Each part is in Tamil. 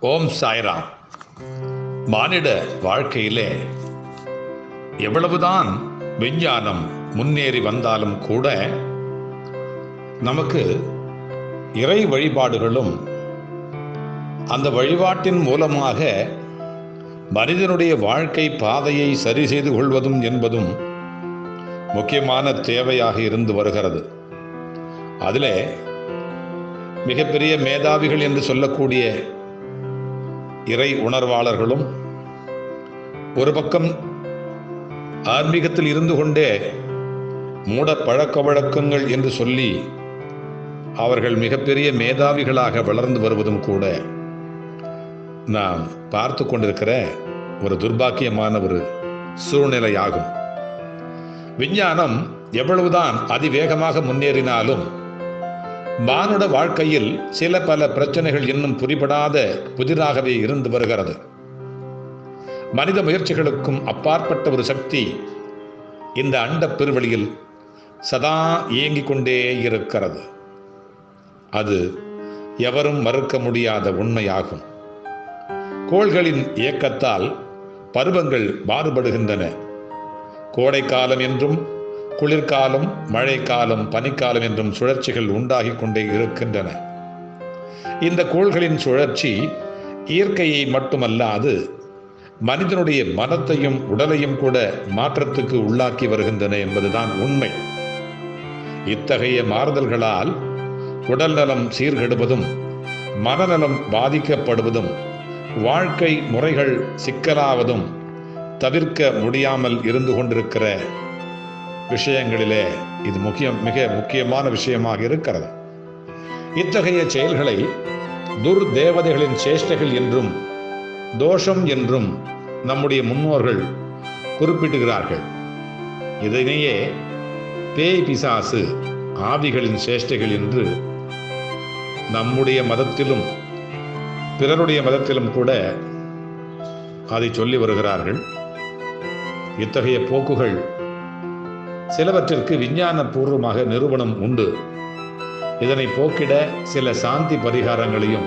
ஓம் சாய்ராம். மானிட வாழ்க்கையிலே எவ்வளவுதான் விஞ்ஞானம் முன்னேறி வந்தாலும் கூட நமக்கு இறை வழிபாடுகளும் அந்த வழிபாட்டின் மூலமாக மனிதனுடைய வாழ்க்கை பாதையை சரி செய்து கொள்வதும் என்பதும் முக்கியமான தேவையாக இருந்து வருகிறது. அதிலே மிகப்பெரிய மேதாவிகள் என்று சொல்லக்கூடிய இறை உணர்வாளர்களும் ஒரு பக்கம் ஆன்மீகத்தில் இருந்து கொண்டே மூட பழக்க வழக்கங்கள் என்று சொல்லி அவர்கள் மிகப்பெரிய மேதாவிகளாக வளர்ந்து வருவதும் கூட நாம் பார்த்து கொண்டிருக்கிற ஒரு துர்பாக்கியமான ஒரு சூழ்நிலையாகும். விஞ்ஞானம் எவ்வளவுதான் அதிவேகமாக முன்னேறினாலும் மானுட வாழ்க்கையில் சில பல பிரச்சனைகள் இன்னும் புரிபடாத புதிராகவே இருந்து வருகிறது. மனித முயற்சிகளுக்கும் அப்பாற்பட்ட ஒரு சக்தி இந்த அண்ட பெருவெளியில் சதா இயங்கிக் கொண்டே இருக்கிறது. அது எவரும் மறுக்க முடியாத உண்மையாகும். கோள்களின் இயக்கத்தால் பருவங்கள் மாறுபடுகின்றன. கோடைக்காலம் என்றும் குளிர்காலம் மழைக்காலம் பனிக்காலம் என்றும் சுழற்சிகள் உண்டாகி கொண்டே இருக்கின்றன. இந்த கோள்களின் சுழற்சி இயற்கையை மட்டுமல்லாது மனிதனுடைய மனத்தையும் உடலையும் கூட மாற்றத்துக்கு உள்ளாக்கி வருகின்றன என்பதுதான் உண்மை. இத்தகைய மாறுதல்களால் உடல் நலம் சீர்கெடுவதும் மனநலம் பாதிக்கப்படுவதும் வாழ்க்கை முறைகள் சிக்கலாவதும் தவிர்க்க முடியாமல் இருந்து கொண்டிருக்கிற விஷயங்களிலே இது முக்கியம் மிக முக்கியமான விஷயமாக இருக்கிறது. இத்தகைய செயல்களை துர்தேவதைகளின் சேஷ்டைகள் என்றும் தோஷம் என்றும் நம்முடைய முன்னோர்கள் குறிப்பிடுகிறார்கள் இதனையே பேய் பிசாசு ஆவிகளின் சேஷ்டைகள் என்று நம்முடைய மதத்திலும் பிறருடைய மதத்திலும் கூட அதை சொல்லி வருகிறார்கள். இத்தகைய போக்குகள் சிலவற்றிற்கு விஞ்ஞான பூர்வமாக நிறுவனம் உண்டு. இதனை போக்கிட சில சாந்தி பரிகாரங்களையும்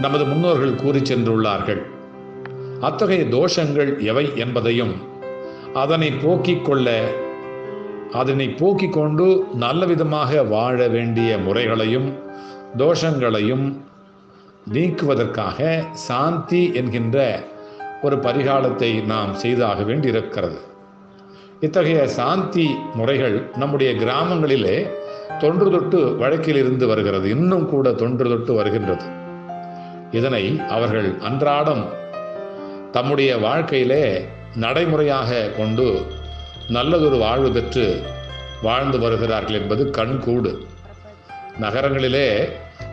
நமது முன்னோர்கள் கூறி சென்றுள்ளார்கள். அத்தகைய தோஷங்கள் எவை என்பதையும் அதனை போக்கிக் கொள்ள அதனை போக்கிக் கொண்டு நல்ல விதமாக வாழ வேண்டிய முறைகளையும் தோஷங்களையும் நீக்குவதற்காக சாந்தி என்கின்ற ஒரு பரிகாலத்தை நாம் செய்தாக வேண்டியிருக்கிறது. இத்தகைய சாந்தி முறைகள் நம்முடைய கிராமங்களிலே தொன்று தொட்டு வழக்கில் இருந்து வருகிறது. இன்னும் கூட தொன்று தொட்டு வருகின்றது. இதனை அவர்கள் அன்றாடம் தம்முடைய வாழ்க்கையிலே நடைமுறையாக கொண்டு நல்லதொரு வாழ்வு பெற்று வாழ்ந்து வருகிறார்கள் என்பது கண்கூடு நகரங்களிலே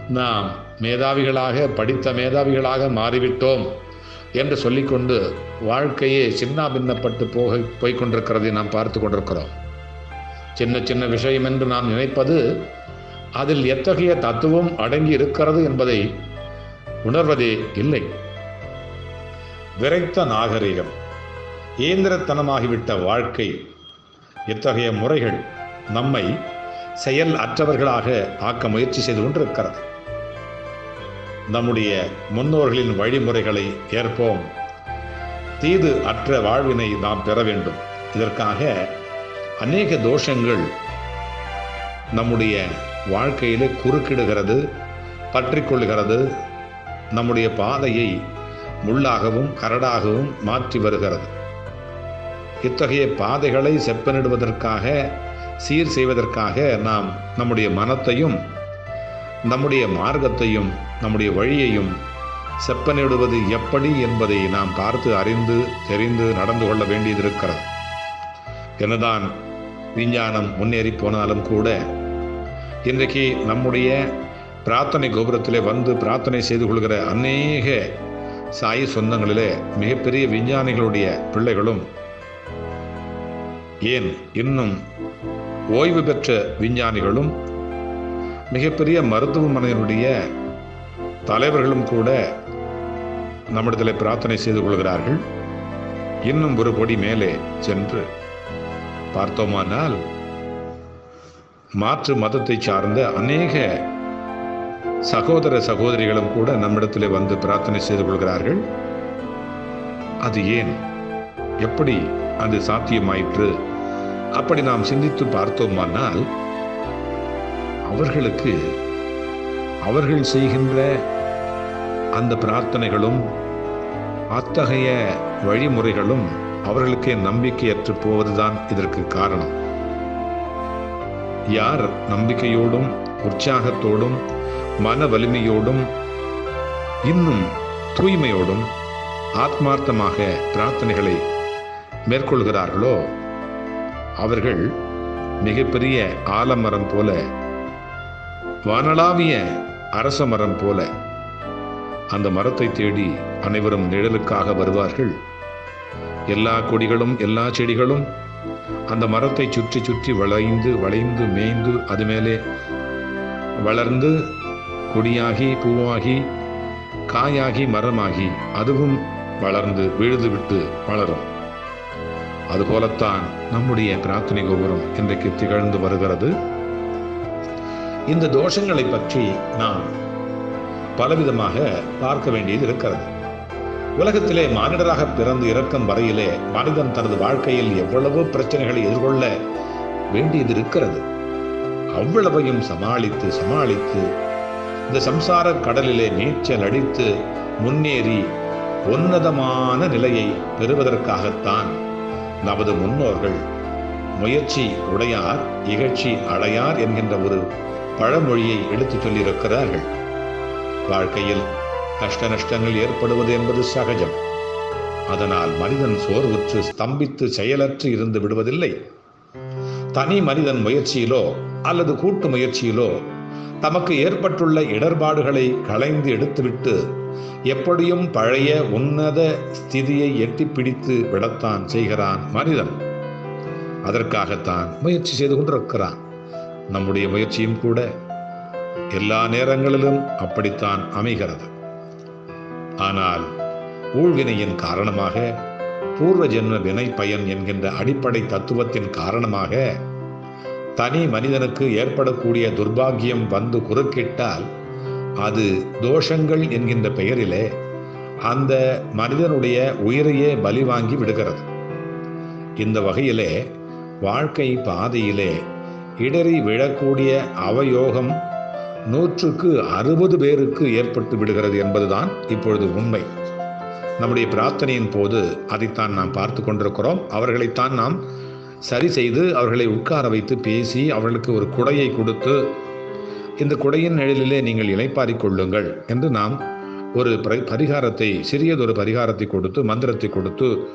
நாம் மேதாவிகளாக படித்த மேதாவிகளாக மாறிவிட்டோம். என்று சொல்லிக்கொண்டு வாழ்க்கையே சின்ன பின்னப்பட்டு போக போய்கொண்டிருக்கிறதை நாம் பார்த்து கொண்டிருக்கிறோம். சின்ன சின்ன விஷயம் என்று நாம் நினைப்பது அதில் எத்தகைய தத்துவம் அடங்கி இருக்கிறது என்பதை உணர்வதே இல்லை. விரைத்த நாகரிகம் இயந்திரத்தனமாகிவிட்ட வாழ்க்கை இத்தகைய முறைகள் நம்மை செயல் அற்றவர்களாக ஆக்க முயற்சி செய்து கொண்டிருக்கிறது. நம்முடைய முன்னோர்களின் வழிமுறைகளை ஏற்போம் தீது அற்ற வாழ்வினை நாம் பெற வேண்டும். இதற்காக அநேக தோஷங்கள் நம்முடைய வாழ்க்கையிலே குறுக்கிடுகிறது பற்றி கொள்கிறது நம்முடைய பாதையை முள்ளாகவும் கரடாகவும் மாற்றி வருகிறது. இத்தகைய பாதைகளை செப்பனிடுவதற்காக சீர் செய்வதற்காக நாம் நம்முடைய மனத்தையும் நம்முடைய மார்க்கத்தையும் நம்முடைய வழியையும் செப்பனிடுவது எப்படி என்பதை நாம் பார்த்து அறிந்து தெரிந்து நடந்து கொள்ள வேண்டியதிருக்கிறது என்னதான் விஞ்ஞானம் முன்னேறி போனாலும் கூட இன்றைக்கு நம்முடைய பிரார்த்தனை கோபுரத்திலே வந்து பிரார்த்தனை செய்து கொள்கிற அநேக சாய் சொந்தங்களிலே மிகப்பெரிய விஞ்ஞானிகளுடைய பிள்ளைகளும் ஏன் இன்னும் ஓய்வு பெற்ற விஞ்ஞானிகளும் மிகப்பெரிய மருத்துவமனையினுடைய தலைவர்களும் கூட நம்மிடத்தில் பிரார்த்தனை செய்து கொள்கிறார்கள். இன்னும் ஒரு படி மேலே சென்று பார்த்தோமானால் மாற்று மதத்தை சார்ந்த அநேக சகோதர சகோதரிகளும் கூட நம்மிடத்தில் வந்து பிரார்த்தனை செய்து கொள்கிறார்கள். அது ஏன்? எப்படி அது சாத்தியமாயிற்று? அப்படி நாம் சிந்தித்து பார்த்தோமானால் அவர்களுக்கு அவர்கள் செய்கின்ற அந்த பிரார்த்தனைகளும் அத்தகைய வழிமுறைகளும் அவர்களுக்கே நம்பிக்கையற்று போவதுதான் இதற்கு காரணம். யார் நம்பிக்கையோடும் உற்சாகத்தோடும் மன வலிமையோடும் இன்னும் தூய்மையோடும் ஆத்மார்த்தமாக பிரார்த்தனைகளை மேற்கொள்கிறார்களோ அவர்கள் மிகப்பெரிய ஆலமரம் போல வானளாவிய அரச மரம் போல அந்த மரத்தை தேடி அனைவரும் நிழலுக்காக வருவார்கள். எல்லா கொடிகளும் எல்லா செடிகளும் அந்த மரத்தை சுற்றி சுற்றி வளைந்து வளைந்து மேய்ந்து அது மேலே வளர்ந்து கொடியாகி பூவாகி காயாகி மரமாகி அதுவும் வளர்ந்து விழுது விட்டு வளரும். அதுபோலத்தான் நம்முடைய பிரார்த்தனை கோபுரம் இன்றைக்கு திகழ்ந்து வருகிறது. இந்த தோஷங்களை பற்றி நாம் பலவிதமாக பார்க்க வேண்டியது இருக்கிறது. உலகத்திலே மானிடராக பிறந்து இறக்கும் வரையிலே மனிதன் தனது வாழ்க்கையில் எவ்வளவோ பிரச்சனைகளை எதிர்கொள்ள வேண்டியது இருக்கிறது. அவ்வளவையும் சமாளித்து சமாளித்து இந்த சம்சார கடலிலே நீச்சல் அடித்து முன்னேறி உன்னதமான நிலையை பெறுவதற்காகத்தான் நமது முன்னோர்கள் முயற்சி உடையார் இகழ்ச்சி அடையார் என்கின்ற ஒரு பழமொழியை எடுத்துச் சொல்லியிருக்கிறார்கள். வாழ்க்கையில் கஷ்ட நஷ்டங்கள் ஏற்படுவது என்பது சகஜம். அதனால் மனிதன் சோர்வுற்று ஸ்தம்பித்து செயலற்று இருந்து விடுவதில்லை. தனி மனிதன் முயற்சியிலோ அல்லது கூட்டு முயற்சியிலோ தமக்கு ஏற்பட்டுள்ள இடர்பாடுகளை களைந்து எடுத்துவிட்டு எப்படியும் பழைய உன்னத ஸ்திதியை எட்டி பிடித்து விடத்தான் செய்கிறான் மனிதன். அதற்காகத்தான் முயற்சி செய்து கொண்டிருக்கிறான். நம்முடைய முயற்சியும் கூட எல்லா நேரங்களிலும் அப்படித்தான் அமைகிறது. ஆனால் ஊழ்வினையின் காரணமாக பூர்வ ஜென்ம வினை பயன் என்கின்ற அடிப்படை தத்துவத்தின் காரணமாக தனி மனிதனுக்கு ஏற்படக்கூடிய துர்பாக்கியம் வந்து குறுக்கிட்டால் அது தோஷங்கள் என்கின்ற பெயரிலே அந்த மனிதனுடைய உயிரையே பலி வாங்கி விடுகிறது. இந்த வகையிலே வாழ்க்கை பாதையிலே இடறி விழக்கூடிய அவயோகம் நூற்றுக்கு அறுபது பேருக்கு ஏற்பட்டு விடுகிறது என்பதுதான் இப்பொழுது உண்மை. நம்முடைய பிரார்த்தனையின் போது அதைத்தான் நாம் பார்த்து கொண்டிருக்கிறோம். அவர்களைத்தான் நாம் சரி செய்து அவர்களை உட்கார வைத்து பேசி அவர்களுக்கு ஒரு குடையை கொடுத்து இந்த குடையின் நிழலிலே நீங்கள் இலைப்பாரிக் கொள்ளுங்கள் என்று நாம் ஒரு பரிகாரத்தை சிறியதொரு பரிகாரத்தை கொடுத்து மந்திரத்தை கொடுத்து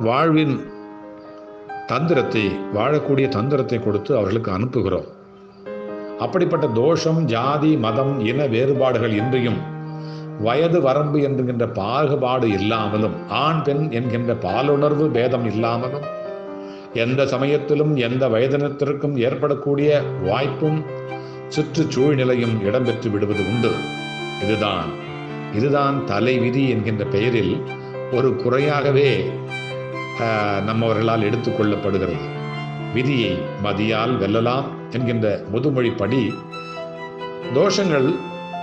வாழ்வின் தந்திரத்தை வாழக்கூடிய தந்திரத்தை கொடுத்து அவர்களுக்கு அனுப்புகிறோம். அப்படிப்பட்ட தோஷம் ஜாதி மதம் இன வேறுபாடுகள் இன்றியும் வயது வரம்பு என்கின்ற பாகுபாடு இல்லாமலும் ஆண் பெண் என்கின்ற பாலுணர்வு பேதம் இல்லாமலும் எந்த சமயத்திலும் எந்த வயதினத்திற்கும் ஏற்படக்கூடிய வாய்ப்பும் சுற்றுச்சூழ்நிலையும் இடம்பெற்று விடுவது உண்டு. இதுதான் இதுதான் தலைவிதி என்கின்ற பெயரில் ஒரு குறையாகவே நம்மவர்களால் எடுத்துக்கொள்ளப்படுகிறது. விதியை மதியால் வெல்லலாம் என்கின்ற முதுமொழிப்படி தோஷங்கள்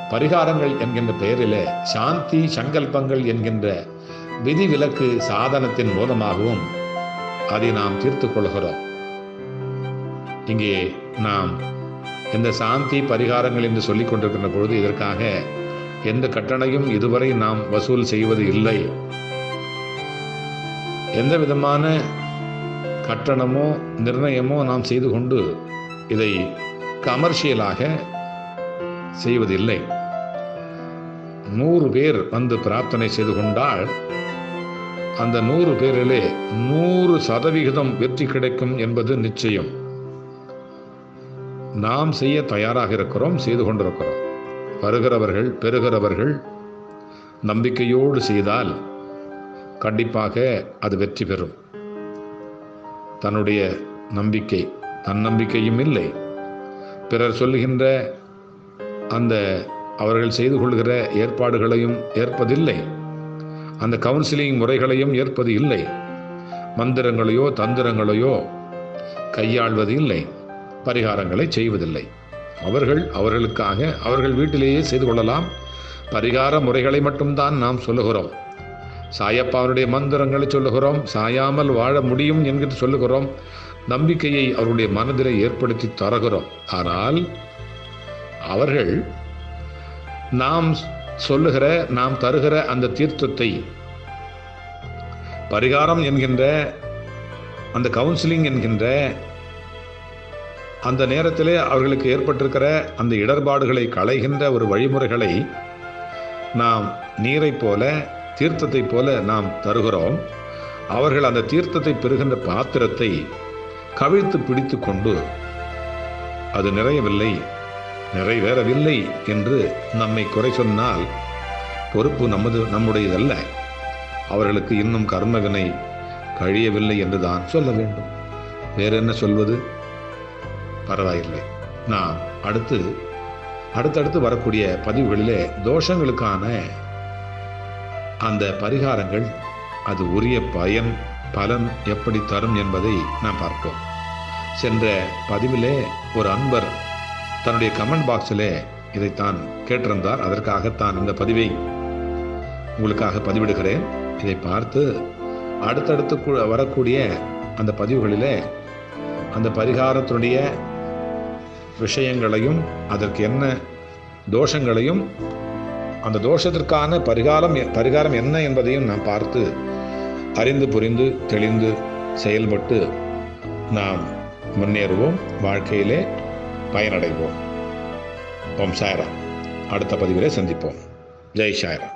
பரிகாரங்கள் என்கின்ற பெயரில் சாந்தி சங்கல்பங்கள் என்கின்ற விதிவிலக்கு சாதனத்தின் மூலமாகவும் அதை நாம் தீர்த்து கொள்கிறோம். இங்கே நாம் இந்த சாந்தி பரிகாரங்கள் என்று சொல்லிக் கொண்டிருக்கின்ற பொழுது இதற்காக எந்த கட்டணையும் இதுவரை நாம் வசூல் செய்வது இல்லை. எந்த விதமான கட்டணமோ நிர்ணயமோ நாம் செய்து கொண்டு இதை கமர்ஷியலாக செய்வதில்லை. நூறு பேர் வந்து பிரார்த்தனை செய்து கொண்டால் அந்த நூறு பேரிலே நூறு சதவிகிதம் வெற்றி கிடைக்கும் என்பது நிச்சயம். நாம் செய்ய தயாராக இருக்கிறோம் செய்து கொண்டிருக்கிறோம். வருகிறவர்கள் பெறுகிறவர்கள் நம்பிக்கையோடு செய்தால் கண்டிப்பாக அது வெற்றி பெறும். தன்னுடைய நம்பிக்கை தன்னம்பிக்கையும் இல்லை. பிறர் சொல்லுகின்ற அந்த அவர்கள் செய்து கொள்கிற ஏற்பாடுகளையும் ஏற்பதில்லை. அந்த கவுன்சிலிங் முறைகளையும் ஏற்பது இல்லை. மந்திரங்களையோ தந்திரங்களையோ கையாள்வது இல்லை. பரிகாரங்களை செய்வதில்லை. அவர்கள் அவர்களுக்காக அவர்கள் வீட்டிலேயே செய்து கொள்ளலாம். பரிகார முறைகளை மட்டும்தான் நாம் சொல்லுகிறோம். சாயப்பாவனுடைய மந்திரங்களை சொல்லுகிறோம். சாயாமல் வாழ முடியும் என்கிற சொல்லுகிறோம். நம்பிக்கையை அவருடைய மனதில் ஏற்படுத்தி தருகிறோம். ஆனால் அவர்கள் நாம் சொல்லுகிற நாம் தருகிற அந்த தீர்த்தத்தை பரிகாரம் என்கின்ற அந்த கவுன்சிலிங் என்கின்ற அந்த நேரத்திலே அவர்களுக்கு ஏற்பட்டிருக்கிற அந்த இடர்பாடுகளை களைகின்ற ஒரு வழிமுறைகளை நாம் நீரைப் போல தீர்த்தத்தைப் போல நாம் தருகிறோம். அவர்கள் அந்த தீர்த்தத்தை பெறுகின்ற பாத்திரத்தை கவிழ்த்து பிடித்து கொண்டு அது நிறையவில்லை நிறைவேறவில்லை என்று நம்மை குறை சொன்னால் பொறுப்பு நமது நம்முடையதல்ல. அவர்களுக்கு இன்னும் கர்மவினை கழியவில்லை என்று தான் சொல்ல வேண்டும். வேற என்ன சொல்வது? பரவாயில்லை. நாம் அடுத்து அடுத்தடுத்து வரக்கூடிய பதிவுகளிலே தோஷங்களுக்கான அந்த பரிகாரங்கள் அது உரிய பயன் பலன் எப்படி தரும் என்பதை நாம் பார்ப்போம். சென்ற பதிவிலே ஒரு அன்பர் தன்னுடைய கமெண்ட் பாக்ஸிலே இதைத்தான் கேட்டிருந்தார். அதற்காகத்தான் இந்த பதிவை உங்களுக்காக பதிவிடுகிறேன். இதை பார்த்து அடுத்தடுத்து வரக்கூடிய அந்த பதிவுகளிலே அந்த பரிகாரத்தினுடைய விஷயங்களையும் அதற்கு என்ன தோஷங்களையும் அந்த தோஷத்திற்கான பரிகாரம் பரிகாரம் என்ன என்பதையும் நாம் பார்த்து அறிந்து புரிந்து தெளிந்து செயல்பட்டு நாம் முன்னேறுவோம் வாழ்க்கையிலே பயனடைவோம். ஓம் சாயரா அடுத்த பதிவிலே சந்திப்போம். ஜெய் சாயரா